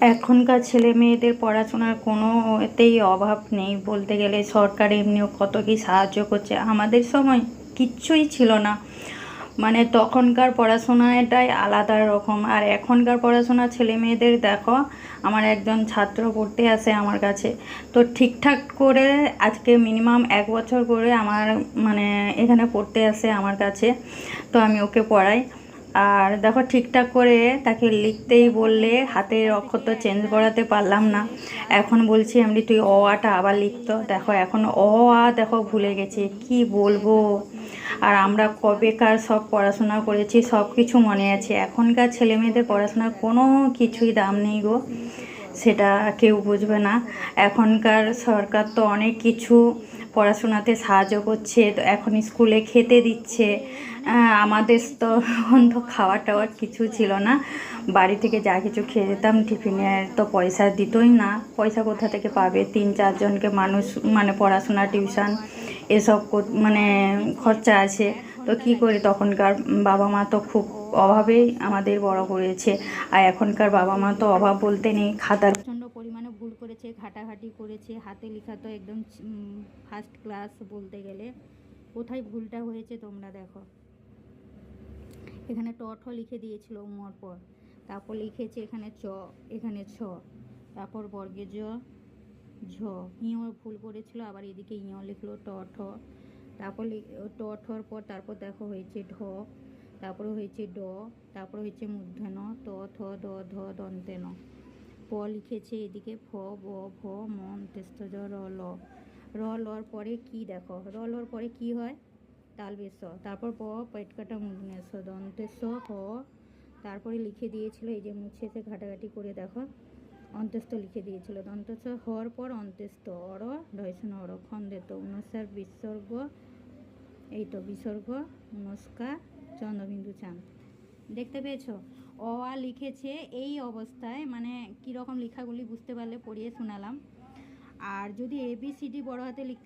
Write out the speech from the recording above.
এখনকার ছেলে মেয়েদের পড়াশোনার কোনো এতেই অভাব নেই। বলতে গেলে সরকার এমনিও কত কি সাহায্য করছে আমাদের সময় কিচ্ছুই ছিল না। মানে তখনকার পড়াশোনাটাই আলাদা রকম। আর এখনকার পড়াশোনা ছেলে মেয়েদের দেখো, আমার একজন ছাত্র পড়তে আসে আমার কাছে। তো ঠিকঠাক করে আজকে মিনিমাম এক বছর করে আমার মানে এখানে পড়তে আসে আমার কাছে। তো আমি ওকে পড়াই। আর দেখো ঠিকঠাক করে তাকে লিখতেই বললে, হাতের অক্ষর তো চেঞ্জ করাতে পারলাম না। এখন বলছি, এমনি তুই অ আটা আবার লিখতো দেখো এখন অ আ দেখো ভুলে গেছে, কি বলব? আর আমরা কবেকার সব পড়াশোনা করেছি, সব কিছু মনে আছে। এখনকার ছেলে মেয়েদের পড়াশোনার কোনো কিছুই দাম নেই গো, সেটা কেউ বুঝবে না। এখনকার সরকার তো অনেক কিছু পড়াশোনাতে সাহায্য করছে, তো এখন স্কুলে খেতে দিচ্ছে। আমাদের তো তো খাওয়া টাওয়ার কিছু ছিল না। বাড়ি থেকে যা কিছু খেয়ে যেতাম টিফিনের তো পয়সা দিতই না। পয়সা কোথা থেকে পাবে? তিন চারজনকে মানুষ মানে পড়াশোনা, টিউশন এসব মানে খরচা আছে। তো কি করি? তখনকার বাবা মা তো খুব অভাবেই আমাদের বড় করেছে। আর এখনকার বাবা মা তো অভাব বলতে নেই, খাতার করেছে, ঘাটাঘাটি করেছে, হাতে লেখা তো একদম ফার্স্ট ক্লাস বলতে গেলে। কোথায় ভুলটা হয়েছে তোমরা দেখো। এখানে ট ঠ লিখে দিয়েছিল উমর পর। তারপর লিখেছে এখানে চ, এখানে ছ। তারপর বর্গে জ, ঝ। ইঁও ভুল করেছিল, আবার এদিকে ইঁও লিখলো ট ঠ তারপর ট পর তারপর দেখো হয়েছে ঢ। তারপরে হয়েছে ড, তারপর হয়েছে মূর্ধন ত, থ দ ধ দন্তে ন প লিখেছে এদিকে, ফ, ব, ভ, ম অন্ত্যেষ্ট জ, র, ল। র লর পরে কি দেখো? র লর পরে কি হয়? তালবেশ তারপর প, পেট কাটা মুগ্নেশ দন্তেশ হ। তারপরে লিখে দিয়েছিল, এই যে মুছেছে ঘাটাঘাটি করে দেখো অন্ত্যেষ্ট লিখে দিয়েছিল। দন্তস হর পর অন্ত্যেষ্ট অর ঢয়সন অর খন্দেত অনুসার বিসর্গ, এই তো বিসর্গ নমস্কার চন্দ্রবিন্দু চান দেখতে পেয়েছ? অ আ লিখেছে এই অবস্থায় মানে কীরকম লেখাগুলি বুঝতে পারলে পড়িয়ে শোনালাম। আর যদি এ বি সি ডি বড় হাতে লিখতে